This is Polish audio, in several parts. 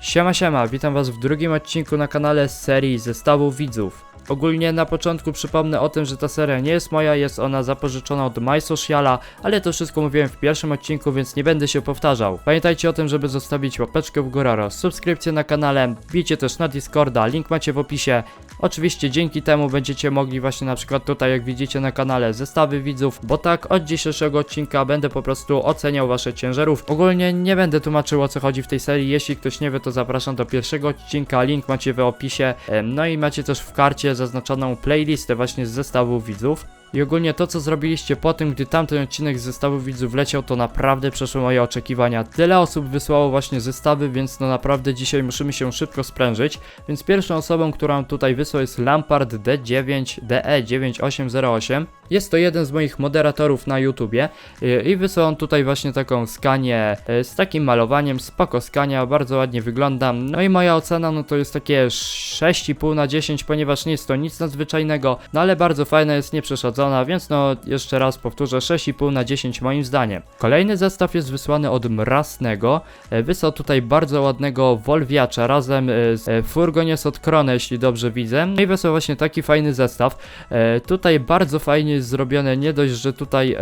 Siema siema, witam was w drugim odcinku na kanale z serii zestawów widzów. Ogólnie na początku przypomnę o tym, że ta seria nie jest moja, jest ona zapożyczona od MySociala, ale to wszystko mówiłem w pierwszym odcinku, więc nie będę się powtarzał. Pamiętajcie o tym, żeby zostawić łapeczkę w górę oraz subskrypcję na kanale, bijcie też na Discorda, link macie w opisie. Oczywiście dzięki temu będziecie mogli właśnie na przykład tutaj jak widzicie na kanale zestawy widzów, bo tak od dzisiejszego odcinka będę po prostu oceniał wasze ciężarówki. Ogólnie nie będę tłumaczył o co chodzi w tej serii, jeśli ktoś nie wie to zapraszam do pierwszego odcinka, link macie w opisie, no i macie też w karcie zaznaczoną playlistę właśnie z zestawów widzów. I ogólnie to, co zrobiliście po tym, gdy tamten odcinek zestawu widzów leciał, to naprawdę przeszło moje oczekiwania. Tyle osób wysłało właśnie zestawy, więc no naprawdę dzisiaj musimy się szybko sprężyć. Więc pierwszą osobą, którą tutaj wysłał jest Lampard D9 DE9808. Jest to jeden z moich moderatorów na YouTubie yy, i wysłał on tutaj właśnie taką skanię yy, z takim malowaniem, spoko skania, bardzo ładnie wygląda. No i moja ocena no to jest takie 6,5 na 10, ponieważ nie jest to nic nadzwyczajnego, no ale bardzo fajna jest, nieprzeszadzona, więc no jeszcze raz powtórzę 6,5 na 10 moim zdaniem. Kolejny zestaw jest wysłany od Mrasnego, E, wysłał tutaj bardzo ładnego Wolwiacza razem e, z e, Furgonie od Krone, jeśli dobrze widzę. No i wysłał właśnie taki fajny zestaw. Tutaj bardzo fajnie jest zrobione, nie dość, że tutaj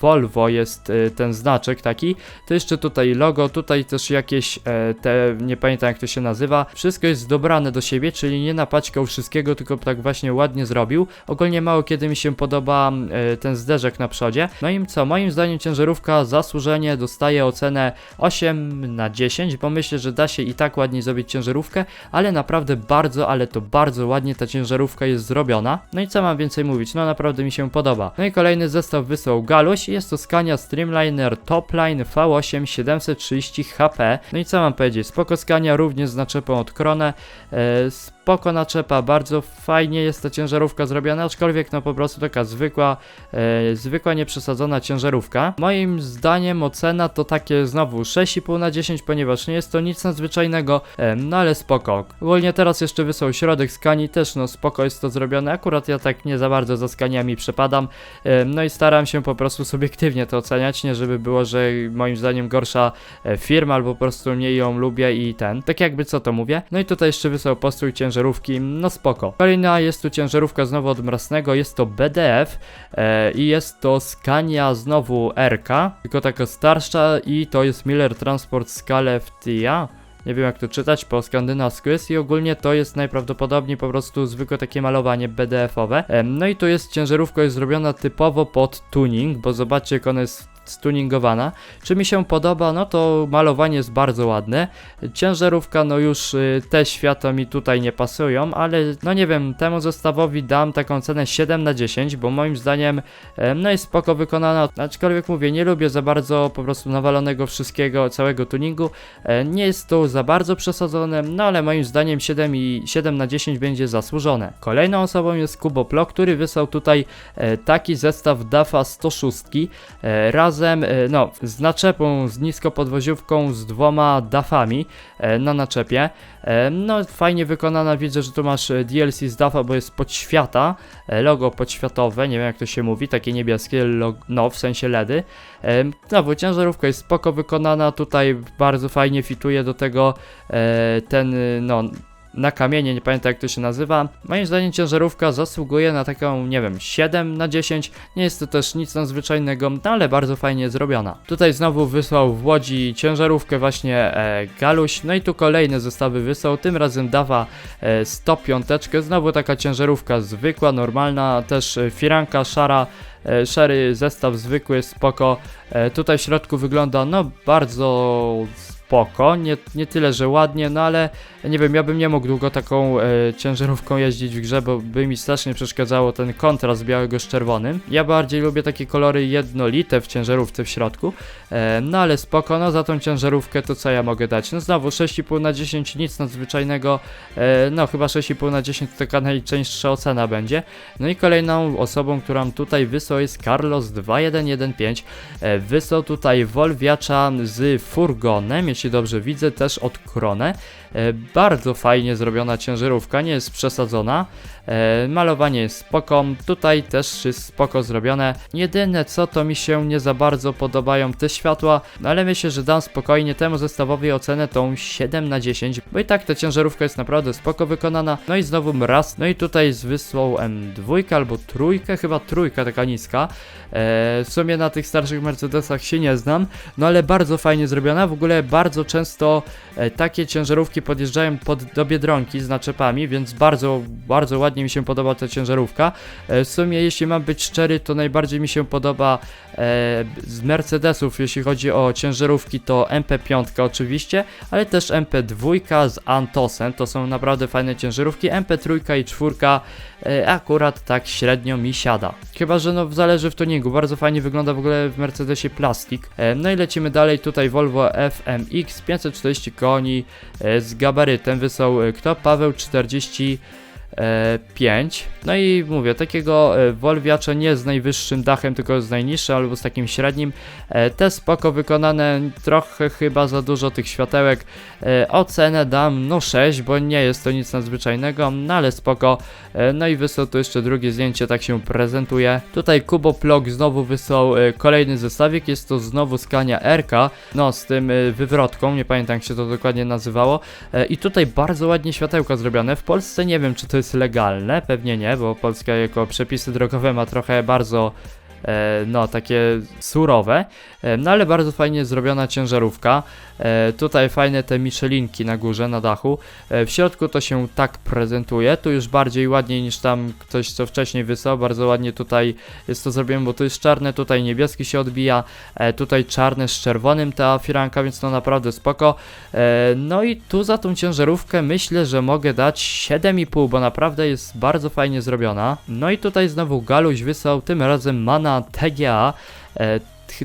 Volvo jest ten znaczek taki, to jeszcze tutaj logo, tutaj też jakieś te, nie pamiętam jak to się nazywa. Wszystko jest dobrane do siebie, czyli nie napaćkał wszystkiego, tylko tak właśnie ładnie zrobił. Ogólnie mało kiedy mi się podoba e, ten zderzek na przodzie. No i co, moim zdaniem ciężarówka zasłużenie dostaje ocenę 8 na 10, bo myślę, że da się i tak ładnie zrobić ciężarówkę, ale naprawdę bardzo, ale to bardzo ładnie ta ciężarówka jest zrobiona. No i co mam więcej mówić, no naprawdę mi się podoba. No i kolejny zestaw wysłał Galuś, jest to Scania Streamliner Topline V8 730 HP. No i co mam powiedzieć, spoko Scania również z naczepą od Krone, e, spoko naczepa, bardzo fajnie jest ta ciężarówka zrobiona, aczkolwiek no po prostu taka zwykła, e, zwykła nieprzesadzona ciężarówka. Moim zdaniem ocena to takie znowu 6,5 na 10, ponieważ nie jest to nic nadzwyczajnego, e, no ale spoko. Ogólnie teraz jeszcze wysłał środek skani, też no spoko jest to zrobione, akurat ja tak nie za bardzo za skaniami przepadam, e, no i staram się po prostu subiektywnie to oceniać, nie żeby było, że moim zdaniem gorsza e, firma, albo po prostu mniej ją lubię i ten, tak jakby co to mówię. No i tutaj jeszcze wysłał postój ciężarówki, no spoko. Kolejna jest tu ciężarówka znowu od Mrasnego, jest to BDF e, i jest to Scania znowu RK, tylko taka starsza i to jest Miller Transport Scale FTA. Nie wiem jak to czytać po skandynawsku jest i ogólnie to jest najprawdopodobniej po prostu zwykłe takie malowanie BDF-owe. Em, No i tu jest ciężarówka jest zrobiona typowo pod tuning, bo zobaczcie jak ona jest stuningowana. Czy mi się podoba? No to malowanie jest bardzo ładne. Ciężarówka, no już y, te światła mi tutaj nie pasują, ale no nie wiem, temu zestawowi dam taką cenę 7 na 10, bo moim zdaniem em, no jest spoko wykonana, aczkolwiek mówię, nie lubię za bardzo po prostu nawalonego wszystkiego, całego tuningu. E, Nie jest to za bardzo przesadzone, no ale moim zdaniem 7, i 7 na 10 będzie zasłużone. Kolejną osobą jest Kubo Plo, który wysłał tutaj e, taki zestaw DAFA 106 e, razem, e, no, z naczepą, z niskopodwoziówką, z dwoma DAFami e, na naczepie. E, no, fajnie wykonana, widzę, że tu masz DLC z DAFA, bo jest podświata, logo podświatowe, nie wiem jak to się mówi, takie niebieskie, log- no, w sensie LEDy. Znowu, ciężarówka jest spoko wykonana, tutaj bardzo fajnie fituje do tego ten, no, na kamienie, nie pamiętam jak to się nazywa. Moim zdaniem ciężarówka zasługuje na taką, nie wiem, 7 na 10. Nie jest to też nic nadzwyczajnego, no ale bardzo fajnie zrobiona. Tutaj znowu wysłał w Łodzi ciężarówkę właśnie e, Galuś, no i tu kolejne zestawy wysłał, tym razem dawa e, 105. Znowu taka ciężarówka zwykła, normalna, też e, firanka szara. E, szary zestaw zwykły, spoko. E, tutaj w środku wygląda no bardzo spoko, nie, nie tyle, że ładnie, no ale nie wiem, ja bym nie mógł długo taką e, ciężarówką jeździć w grze, bo by mi strasznie przeszkadzało ten kontrast białego z czerwonym. Ja bardziej lubię takie kolory jednolite w ciężarówce w środku, e, no ale spoko, no za tą ciężarówkę to co ja mogę dać? No znowu 6,5 na 10, nic nadzwyczajnego, e, no chyba 6,5 na 10 to taka najczęstsza ocena będzie. No i kolejną osobą, którą tutaj wysłał jest Carlos 2115, e, wysłał tutaj Wolwiacza z furgonem, dobrze widzę, też od Kronę. E, bardzo fajnie zrobiona ciężarówka, nie jest przesadzona. E, malowanie jest spoko, tutaj też jest spoko zrobione. Jedyne co to mi się nie za bardzo podobają te światła, no ale myślę, że dam spokojnie temu zestawowi ocenę tą 7 na 10, bo i tak ta ciężarówka jest naprawdę spoko wykonana. No i znowu raz, no i tutaj z wysłą M2 albo trójkę, chyba trójka taka niska. E, w sumie na tych starszych Mercedesach się nie znam, no ale bardzo fajnie zrobiona. W ogóle bardzo często e, takie ciężarówki podjeżdżają pod, do Biedronki z naczepami, więc bardzo, bardzo ładnie mi się podoba ta ciężarówka. E, w sumie, jeśli mam być szczery, to najbardziej mi się podoba z Mercedesów, jeśli chodzi o ciężarówki, to MP5 oczywiście, ale też MP2 z Antosem, to są naprawdę fajne ciężarówki. MP3 i 4 e, akurat tak średnio mi siada. Chyba, że no zależy w tuningu, bardzo fajnie wygląda w ogóle w Mercedesie plastik. E, no i lecimy dalej, tutaj Volvo FMX 540 koni e, z gabarytem, wysłał kto? Paweł 40 e, 5. No i mówię, takiego e, Wolwiacza nie z najwyższym dachem, tylko z najniższym albo z takim średnim. E, te spoko wykonane, trochę chyba za dużo tych światełek. E, ocenę dam no 6, bo nie jest to nic nadzwyczajnego, no ale spoko. E, no i wysłał tu jeszcze drugie zdjęcie, tak się prezentuje. Tutaj Kubo Plog znowu wysłał e, kolejny zestawik, jest to znowu Scania RK, no z tym e, wywrotką, nie pamiętam jak się to dokładnie nazywało. E, I tutaj bardzo ładnie światełka zrobione. W Polsce nie wiem, czy to jest legalne, pewnie nie, bo Polska jako przepisy drogowe ma trochę bardzo e, no takie surowe, no ale bardzo fajnie zrobiona ciężarówka. E, tutaj fajne te michelinki na górze, na dachu. E, w środku to się tak prezentuje, tu już bardziej ładniej niż tam ktoś co wcześniej wysłał, bardzo ładnie tutaj jest to zrobione, bo to jest czarne, tutaj niebieski się odbija, e, tutaj czarny z czerwonym ta firanka, więc to naprawdę spoko. E, no i tu za tą ciężarówkę myślę, że mogę dać 7,5, bo naprawdę jest bardzo fajnie zrobiona. No i tutaj znowu Galuś wysłał tym razem Mana TGA.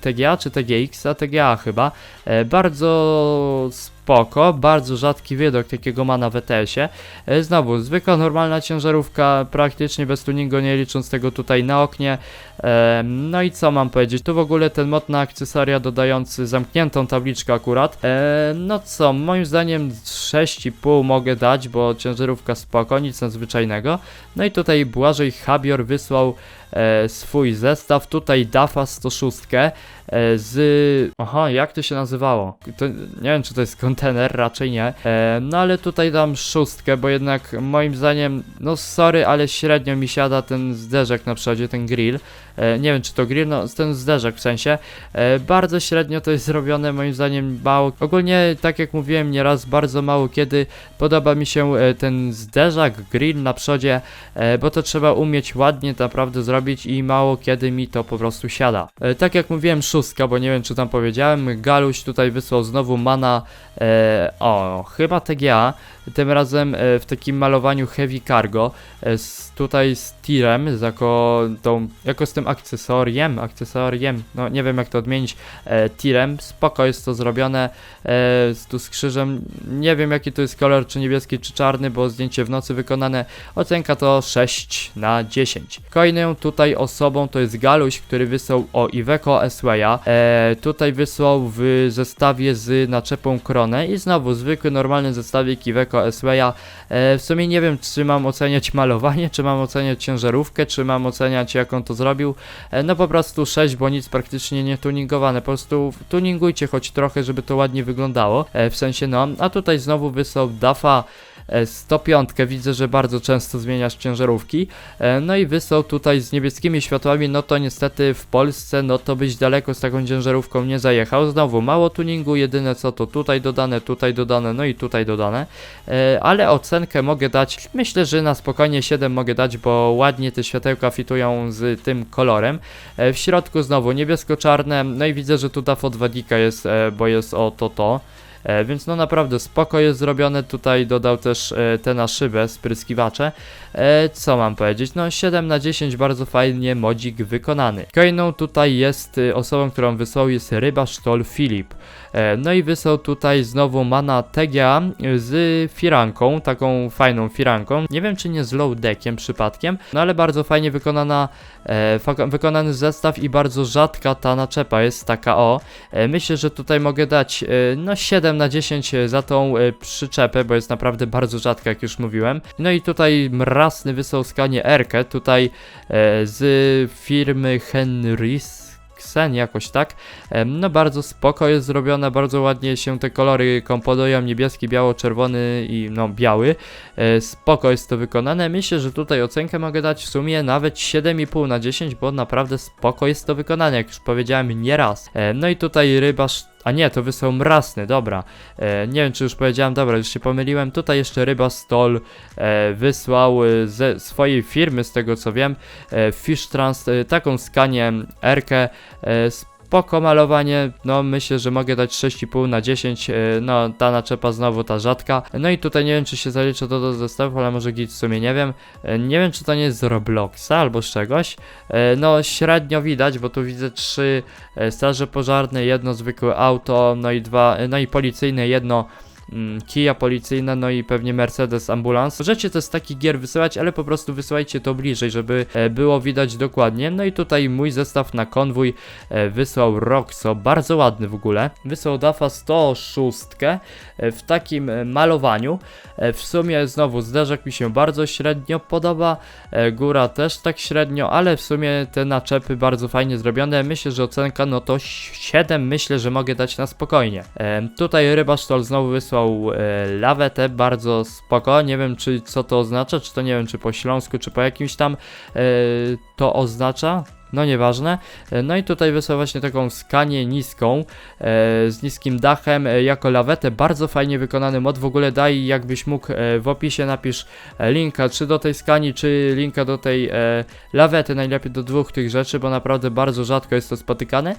TGA czy TGX, a TGA chyba. E, bardzo spoko, bardzo rzadki widok takiego ma na WTS-ie. E, znowu, zwykła normalna ciężarówka, praktycznie bez tuningu, nie licząc tego tutaj na oknie. E, no i co mam powiedzieć? Tu w ogóle ten mod na akcesoria dodający zamkniętą tabliczkę akurat. No co, moim zdaniem 6,5 mogę dać, bo ciężarówka spoko, nic nadzwyczajnego. No i tutaj Błażej Habior wysłał swój zestaw, tutaj DAFA 106 e, z... Aha, jak to się nazywało? To, nie wiem, czy to jest kontener, raczej nie. E, no ale tutaj dam szóstkę, bo jednak moim zdaniem, no sorry, ale średnio mi siada ten zderzek na przodzie, ten grill. E, nie wiem, czy to grill, no ten zderzek w sensie. E, bardzo średnio to jest zrobione, moim zdaniem mało. Ogólnie, tak jak mówiłem nieraz, bardzo mało kiedy podoba mi się e, ten zderzak, grill na przodzie, e, bo to trzeba umieć ładnie naprawdę zrobić i mało kiedy mi to po prostu siada. E, tak jak mówiłem, szóstka, bo nie wiem, czy tam powiedziałem, Galuś tutaj wysłał znowu mana, e, o, chyba TGA, tym razem e, w takim malowaniu heavy cargo, e, z, tutaj z tirem, jako, tą, jako z tym akcesoriem, akcesoriem, no nie wiem jak to odmienić, e, tirem, spoko jest to zrobione, tu z krzyżem, nie wiem jaki to jest kolor, czy niebieski, czy czarny, bo zdjęcie w nocy wykonane, ocenka to 6 na 10. Kolejną tutaj osobą to jest Galuś, który wysłał o Iveco S-Waya, e, tutaj wysłał w zestawie z naczepą Kronę i znowu zwykły, normalny zestawik Iveco S-Waya, e, w sumie nie wiem czy mam oceniać malowanie, czy mam oceniać ciężarówkę, czy mam oceniać jak on to zrobił, e, no po prostu 6, bo nic praktycznie nie tuningowane, po prostu tuningujcie choć trochę, żeby to ładnie wyglądało, e, w sensie no, a tutaj znowu wysłał Dafa 105, widzę, że bardzo często zmieniasz ciężarówki, e, no i wysłał tutaj z niebieskimi światłami, no to niestety w Polsce, no to byś daleko z taką ciężarówką nie zajechał, znowu mało tuningu, jedyne co to tutaj dodane, tutaj dodane, no i tutaj dodane, e, ale ocenkę mogę dać, myślę, że na spokojnie 7 mogę dać, bo ładnie te światełka fitują z tym kolorem, e, w środku znowu niebiesko-czarne, no i widzę, że tu DAFO 2 dika jest, e, bo jest o to to, E, więc no naprawdę spoko jest zrobione, tutaj dodał też e, te na szybę, spryskiwacze. E, co mam powiedzieć? No 7 na 10 bardzo fajnie modzik wykonany. Kolejną tutaj jest osobą, którą wysłał jest Ryba Sztol Filip. E, no i wysłał tutaj znowu mana TGA z firanką, taką fajną firanką. Nie wiem czy nie z low deckiem przypadkiem, no ale bardzo fajnie wykonana, e, wykonany zestaw i bardzo rzadka ta naczepa jest taka o. E, myślę, że tutaj mogę dać no 7 7 na 10 za tą przyczepę, bo jest naprawdę bardzo rzadka, jak już mówiłem. No i tutaj mrasny wysłał skanie Erkę, tutaj z firmy Henrys. Ksen jakoś tak. No bardzo spoko jest zrobiona, bardzo ładnie się te kolory komponują, niebieski, biało-czerwony i no biały. E, Spoko jest to wykonane. Myślę, że tutaj ocenkę mogę dać w sumie nawet 7,5 na 10, bo naprawdę spoko jest to wykonane, jak już powiedziałem nie raz. E, No i tutaj rybarz a nie, to wysłał mrasny, dobra. E, nie wiem, czy już powiedziałem, dobra, już się pomyliłem. Tutaj jeszcze ryba Stol e, wysłał e, ze swojej firmy, z tego co wiem, e, Fish Trans, e, taką skanię Erkę. E, spoko malowanie, no myślę, że mogę dać 6,5 na 10. E, no, ta naczepa znowu ta rzadka. No i tutaj nie wiem, czy się zalicza to do zestawów, ale może git w sumie nie wiem. E, nie wiem, czy to nie jest z Robloxa albo z czegoś. E, no, średnio widać, bo tu widzę trzy straże pożarne, jedno zwykłe auto, no i dwa, no i policyjne, jedno Kia policyjna, no i pewnie Mercedes ambulans. Możecie też z takich gier wysyłać, ale po prostu wysyłajcie to bliżej, żeby e, było widać dokładnie. No i tutaj mój zestaw na konwój e, wysłał Roxo, bardzo ładny w ogóle. Wysłał Dafa 106 e, w takim malowaniu. W sumie znowu zderzak mi się bardzo średnio podoba, góra też tak średnio, ale w sumie te naczepy bardzo fajnie zrobione. Myślę, że ocenka no to 7 myślę, że mogę dać na spokojnie. Tutaj ryba Sztol znowu wysłał e, lawetę, bardzo spoko. Nie wiem czy co to oznacza, czy to nie wiem czy po śląsku, czy po jakimś tam e, to oznacza. No nieważne. E, No i tutaj wysłał właśnie taką skanię niską, e, z niskim dachem, e, jako lawetę. Bardzo fajnie wykonany mod. W ogóle daj, jakbyś mógł w opisie napisz linka, czy do tej skani, czy linka do tej lawety. Najlepiej do dwóch tych rzeczy, bo naprawdę bardzo rzadko jest to spotykane.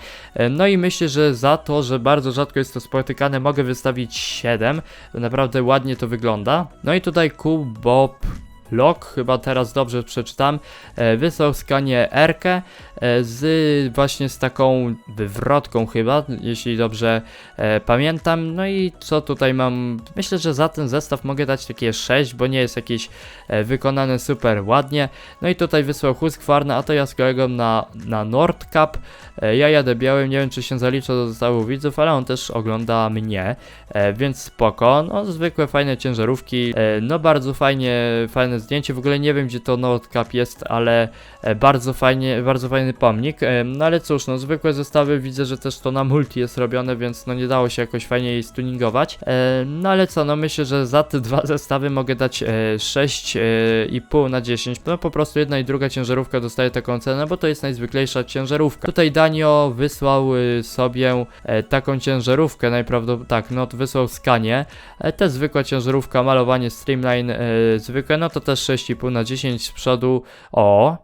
No i myślę, że za to, że bardzo rzadko jest to spotykane, mogę wystawić 7. Naprawdę ładnie to wygląda. No i tutaj Kubob Lok, chyba teraz dobrze przeczytam, e, wysłał skanię Erkę e, z właśnie z taką wywrotką chyba, jeśli dobrze e, pamiętam. No i co tutaj mam? Myślę, że za ten zestaw mogę dać takie 6, bo nie jest jakiś wykonany super ładnie. No i tutaj wysłał Husqvarna, a to ja z kolegą na, na Nordcap. E, ja jadę białym, nie wiem czy się zalicza do zestawu widzów, ale on też ogląda mnie, e, więc spoko. No zwykłe fajne ciężarówki, e, no bardzo fajnie, fajne zdjęcie. W ogóle nie wiem gdzie to Nordcap jest, ale bardzo fajnie, bardzo fajny pomnik. No ale cóż, no zwykłe zestawy widzę, że też to na multi jest robione, więc no nie dało się jakoś fajnie jej stuningować. No ale co, no myślę, że za te dwa zestawy mogę dać e, 6,5 na 10. No po prostu jedna i druga ciężarówka dostaje taką cenę, bo to jest najzwyklejsza ciężarówka. Tutaj Danio wysłał y, sobie e, taką ciężarówkę, najprawdopodobniej, tak, no wysłał skanie. E, te zwykła ciężarówka, malowanie Streamline e, zwykłe, no to też 6,5 na 10 z przodu. O,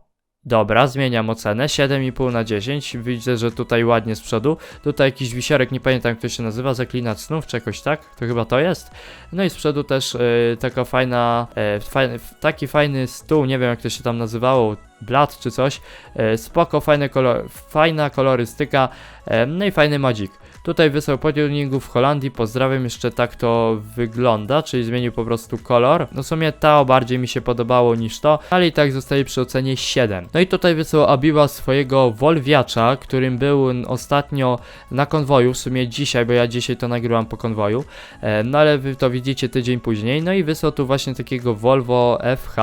Dobra, zmieniam ocenę. 7,5 na 10. Widzę, że tutaj ładnie z przodu. Tutaj jakiś wisiorek, nie pamiętam jak to się nazywa, zaklinacz snów czy jakoś tak. To chyba to jest. No i z przodu też e, taka fajna, e, fajny, taki fajny stół, nie wiem jak to się tam nazywało, blat czy coś. E, spoko, fajne kolor, fajna kolorystyka. E, no i fajny madzik. Tutaj wysłał po tuningu w Holandii, pozdrawiam, jeszcze tak to wygląda, czyli zmienił po prostu kolor. No w sumie to bardziej mi się podobało niż to, ale i tak zostaje przy ocenie 7. No i tutaj wysłał Abiba swojego Wolwiacza, którym był ostatnio na konwoju, w sumie dzisiaj, bo ja dzisiaj to nagrywam po konwoju, e, no ale wy to widzicie tydzień później. No i wysłał tu właśnie takiego Volvo FH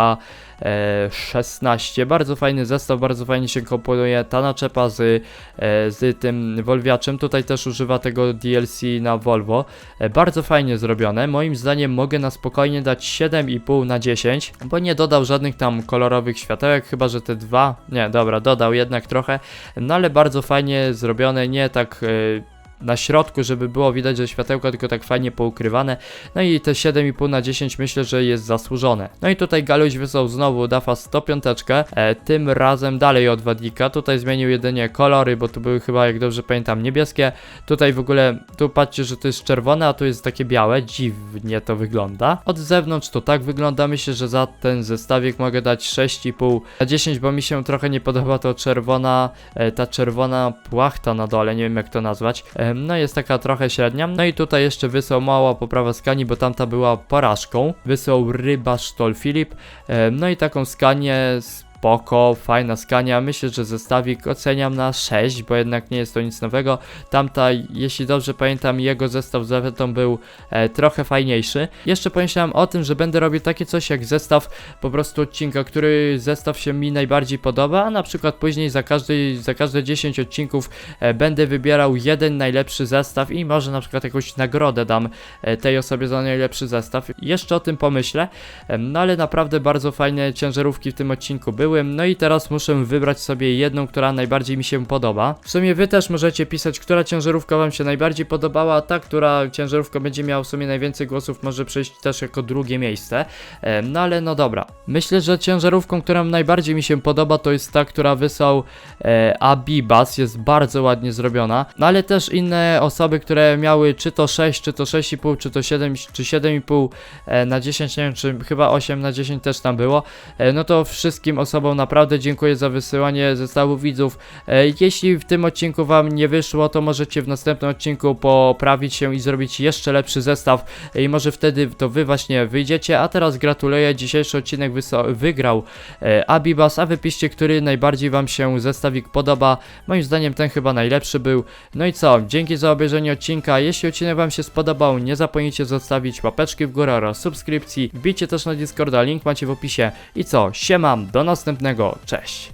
16. Bardzo fajny zestaw, bardzo fajnie się komponuje ta naczepa z, e, z tym Volviaczem. Tutaj też używa tego DLC na Volvo. E, bardzo fajnie zrobione. Moim zdaniem mogę na spokojnie dać 7,5 na 10, bo nie dodał żadnych tam kolorowych światełek, chyba że te dwa. Nie, dobra, dodał jednak trochę. No ale bardzo fajnie zrobione, nie tak. E, na środku, żeby było widać, że światełka tylko tak fajnie poukrywane. No i te 7,5 na 10 myślę, że jest zasłużone. No i tutaj Galuś wysłał znowu Dafa 105, e, tym razem dalej od Wadika. Tutaj zmienił jedynie kolory, bo tu były chyba, jak dobrze pamiętam, niebieskie. Tutaj w ogóle, tu patrzcie, że to jest czerwone, a tu jest takie białe. Dziwnie to wygląda. Od zewnątrz to tak wygląda. Myślę, że za ten zestawik mogę dać 6,5 na 10, bo mi się trochę nie podoba to czerwona, e, ta czerwona płachta na dole, nie wiem jak to nazwać. E, No jest taka trochę średnia. No i tutaj jeszcze wysłał mała poprawa skani, bo tamta była porażką. Wysłał ryba Sztol Filip. No i taką skanię z spoko, fajna skania. Myślę, że zestawik oceniam na 6, bo jednak nie jest to nic nowego. Tamta, jeśli dobrze pamiętam, jego zestaw z lawetą był e, trochę fajniejszy. Jeszcze pomyślałem o tym, że będę robił takie coś jak zestaw po prostu odcinka, który zestaw się mi najbardziej podoba, a na przykład później za każdy, za każde 10 odcinków e, będę wybierał jeden najlepszy zestaw i może na przykład jakąś nagrodę dam e, tej osobie za najlepszy zestaw. Jeszcze o tym pomyślę, Em, no ale naprawdę bardzo fajne ciężarówki w tym odcinku były, no i teraz muszę wybrać sobie jedną, która najbardziej mi się podoba. W sumie wy też możecie pisać, która ciężarówka wam się najbardziej podobała, a ta, która ciężarówka będzie miała w sumie najwięcej głosów, może przejść też jako drugie miejsce. No ale no dobra. Myślę, że ciężarówką, która najbardziej mi się podoba, to jest ta, która wysłał e, Abibas. Jest bardzo ładnie zrobiona. No ale też inne osoby, które miały czy to 6, czy to 6,5, czy to 7, czy 7,5 e, na 10, nie wiem, czy chyba 8 na 10 też tam było. E, no to wszystkim osobom naprawdę dziękuję za wysyłanie zestawu widzów. E, jeśli w tym odcinku wam nie wyszło, to możecie w następnym odcinku poprawić się i zrobić jeszcze lepszy zestaw e, i może wtedy to wy właśnie wyjdziecie. A teraz gratuluję, dzisiejszy odcinek wygrał e, Abibas, a wypiszcie, który najbardziej wam się zestawik podoba. Moim zdaniem ten chyba najlepszy był. No i co, dzięki za obejrzenie odcinka. Jeśli odcinek wam się spodobał, nie zapomnijcie zostawić łapeczki w górę oraz subskrypcji. Wbijcie też na Discorda, link macie w opisie. I co, siemam, do następnego, cześć.